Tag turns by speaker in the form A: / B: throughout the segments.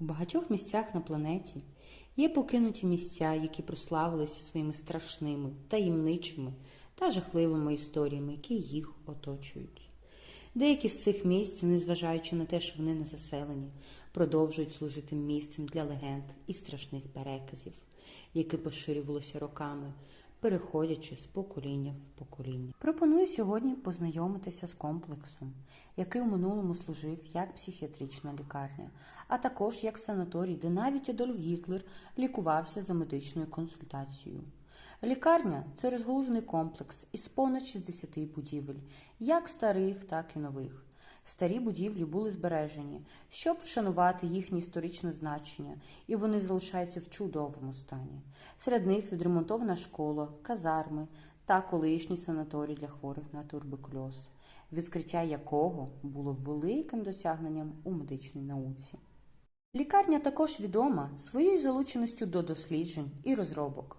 A: У багатьох місцях на планеті є покинуті місця, які прославилися своїми страшними, таємничими та жахливими історіями, які їх оточують. Деякі з цих місць, незважаючи на те, що вони не заселені, продовжують служити місцем для легенд і страшних переказів, які поширювалися роками, переходячи з покоління в покоління. Пропоную сьогодні познайомитися з комплексом, який у минулому служив як психіатрична лікарня, а також як санаторій, де навіть Адольф Гітлер лікувався за медичною консультацією. Лікарня це розгалужений комплекс із понад 60 будівель, як старих, так і нових. Старі будівлі були збережені, щоб вшанувати їхнє історичне значення, і вони залишаються в чудовому стані. Серед них відремонтована школа, казарми та колишній санаторій для хворих на туберкульоз, відкриття якого було великим досягненням у медичній науці. Лікарня також відома своєю залученістю до досліджень і розробок,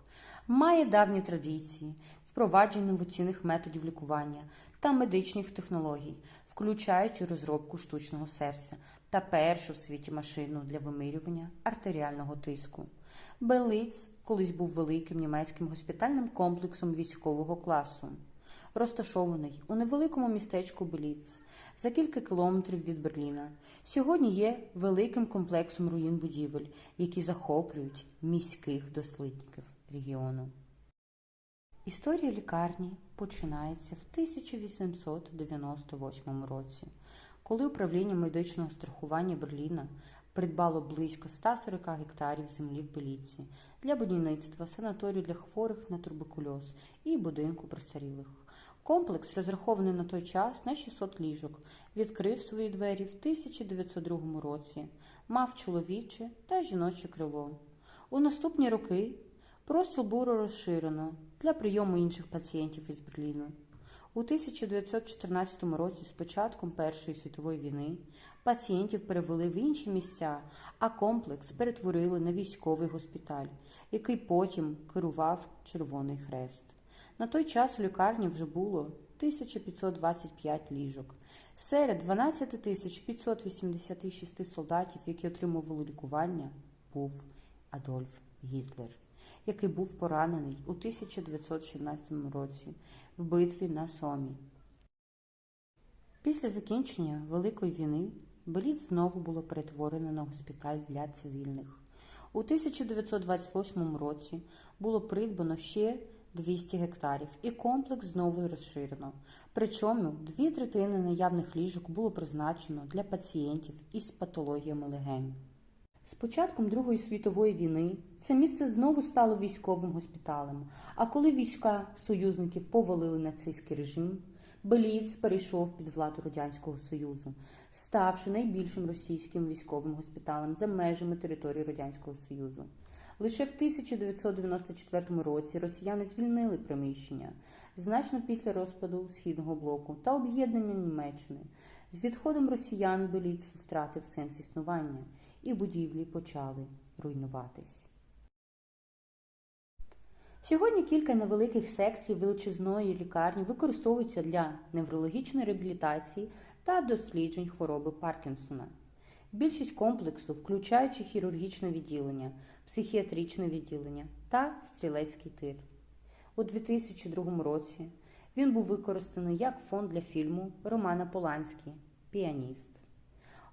A: має давні традиції, впровадження інноваційних методів лікування та медичних технологій, включаючи розробку штучного серця та першу в світі машину для вимірювання артеріального тиску. Белиц колись був великим німецьким госпітальним комплексом військового класу розташований у невеликому містечку Беліц за кілька кілометрів від Берліна. Сьогодні є великим комплексом руїн будівель, які захоплюють міських дослідників регіону. Історія лікарні починається в 1898 році, коли управління медичного страхування Берліна придбало близько 140 гектарів землі в Беліці для будівництва санаторію для хворих на туберкульоз і будинку престарілих. Комплекс, розрахований на той час на 600 ліжок, відкрив свої двері в 1902 році, мав чоловіче та жіноче крило. У наступні роки простіл було розширено для прийому інших пацієнтів із Берліну. У 1914 році, з початком Першої світової війни, пацієнтів перевели в інші місця, а комплекс перетворили на військовий госпіталь, який потім керував Червоний Хрест. На той час у лікарні вже було 1525 ліжок. Серед 12 586 солдатів, які отримували лікування, був Адольф Гітлер, який був поранений у 1916 році в битві на Сомі. Після закінчення Великої війни Беліт знову було перетворено на госпіталь для цивільних. У 1928 році було придбано ще 200 гектарів, і комплекс знову розширено. Причому дві третини наявних ліжок було призначено для пацієнтів із патологіями легень. З початком Другої світової війни це місце знову стало військовим госпіталем. А коли війська союзників повалили нацистський режим, Беліц перейшов під владу Радянського Союзу, ставши найбільшим російським військовим госпіталем за межами території Радянського Союзу. Лише в 1994 році росіяни звільнили приміщення значно після розпаду Східного блоку та об'єднання Німеччини. З відходом росіян Беліц втратив сенс існування, і будівлі почали руйнуватись. Сьогодні кілька невеликих секцій величезної лікарні використовуються для неврологічної реабілітації та досліджень хвороби Паркінсона. Більшість комплексу, включаючи хірургічне відділення, психіатричне відділення та стрілецький тир. У 2002 році він був використаний як фонд для фільму Романа Поланський Піаніст.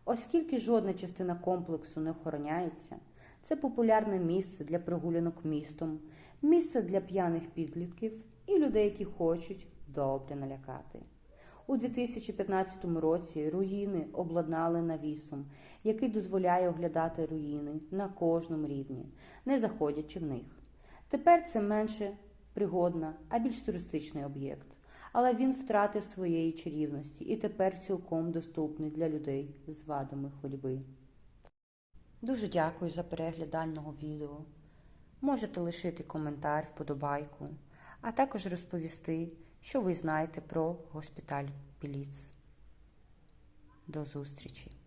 A: Оскільки жодна частина комплексу не охороняється, це популярне місце для прогулянок містом, місце для п'яних підлітків і людей, які хочуть добре налякати. У 2015 році руїни обладнали навісом, який дозволяє оглядати руїни на кожному рівні, не заходячи в них. Тепер це менше пригодна, а більш туристичний об'єкт. Але він втратив своєї чарівності і тепер цілком доступний для людей з вадами ходьби. Дуже дякую за перегляд даного відео. Можете лишити коментар, вподобайку, а також розповісти, що ви знаєте про госпіталь Біліц. До зустрічі!